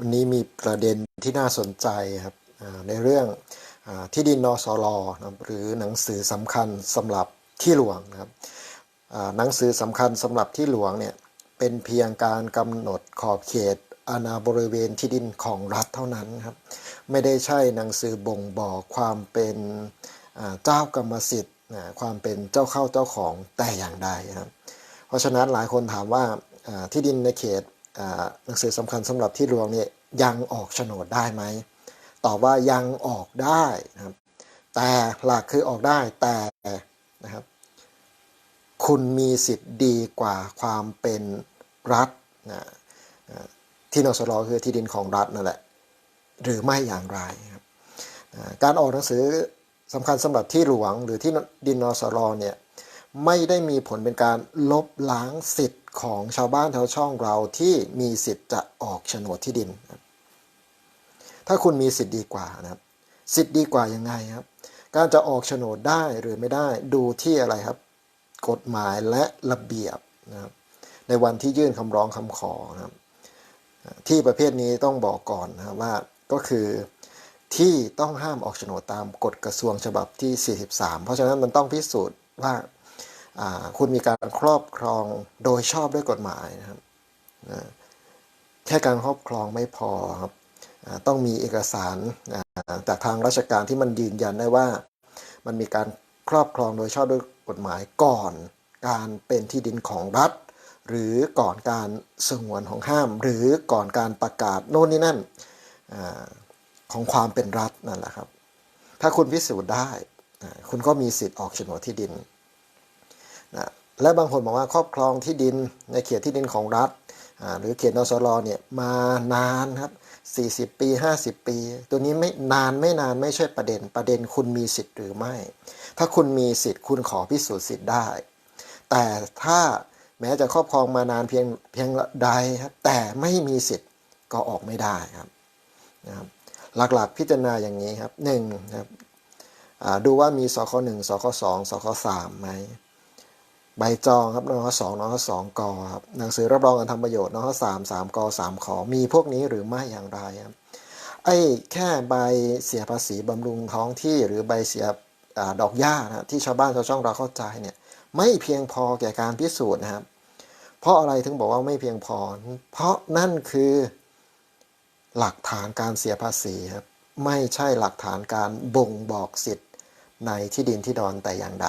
วันนี้มีประเด็นที่น่าสนใจครับในเรื่องอที่ดินนสลนะหรือหนังสือสำคัญสำหรับที่หลวงนะครับหนังสือสำคัญสำหรับที่หลวงเนี่ยเป็นเพียงการกำหนดขอบเขตอาณาบริเวณที่ดินของรัฐเท่านั้นครับไม่ได้ใช่หนังสือบ่งบอกความเป็นเจ้ากรรมสิทธิ์ความเป็นเจ้าเข้าเจ้าของแต่อย่างใดครับเพราะฉะนั้นหลายคนถามว่าที่ดินในเขต หนังสือสำคัญสำหรับที่หลวงเนี่ยยังออกโฉนดได้ไหมตอบว่ายังออกได้นะครับ แต่หลักคือออกได้แต่นะครับ คุณมีสิทธิ์ดีกว่าความเป็นรัฐนะที่นสรคือที่ดินของรัฐนั่นแหละ หรือไม่อย่างไรครับการออกหนังสือสำคัญสำหรับที่หลวงหรือที่ดินนสรเนี่ยไม่ได้มีผลเป็นการลบล้างสิทธิ์ ของชาวบ้านชาวช่องเราที่มีสิทธิ์จะออกโฉนดที่ดิน ถ้าคุณมีสิทธิ์ดีกว่านะครับ สิทธิ์ดีกว่ายังไงครับ การจะออกโฉนดได้หรือไม่ได้ดูที่อะไรครับ กฎหมายและระเบียบนะครับ ในวันที่ยื่นคำร้องคำขอนะครับ ที่ประเภทนี้ต้องบอกก่อนนะครับว่าก็คือที่ต้องห้ามออกโฉนดตามกฎกระทรวงฉบับที่ 43 เพราะฉะนั้นมันต้องพิสูจน์ว่า คุณมีการครอบครองโดยชอบด้วยกฎหมายนะครับแค่การครอบครองไม่พอครับต้องมีเอกสารจากทางราชการที่มันยืนยันได้ว่า มันมีการครอบครองโดยชอบด้วยกฎหมายก่อนการเป็นที่ดินของรัฐ หรือก่อนการสงวนของห้าม หรือก่อนการประกาศโน่นนี่นั่นอของความเป็นรัฐนั่นแหละครับ ถ้าคุณพิสูจน์ได้ คุณก็มีสิทธิ์ออกโฉนดที่ดิน นะและบางคนบอกว่าครอบครองที่ดินในเขตที่ดินของรัฐ หรือเขตนสรเนี่ยมานานครับ 40 ปี 50 ปี ตัวนี้ไม่นานไม่นานไม่ใช่ประเด็นประเด็นคุณมีสิทธิ์หรือไม่ ถ้าคุณมีสิทธิ์คุณขอพิสูจน์สิทธิ์ได้ แต่ถ้าแม้จะครอบครองมานานเพียงเพียงใดครับแต่ไม่มีสิทธิ์ก็ออกไม่ได้ครับนะครับหลักๆพิจารณาอย่างนี้ครับหนึ่งครับดูว่ามีสคหนึ่งสคสองสคสามไหม ใบจองครับน้อสองน้อสองกอครับหนังสือรับรองการทำประโยชน์น้อสามสามกอสามขอมีพวกนี้หรือไม่อย่างไรครับไอ้แค่ใบเสียภาษีบำรุงท้องที่หรือใบเสียอดอกหญ้านะที่ชาวบ้านชาวช่องเราเข้าใจเนี่ยไม่เพียงพอแก่การพิสูจน์นะครับ เพราะอะไรถึงบอกว่าไม่เพียงพอ เพราะนั่นคือหลักฐานการเสียภาษีครับไม่ใช่หลักฐานการบ่งบอกสิทธิ์ในที่ดินที่ดอนแต่อย่างใด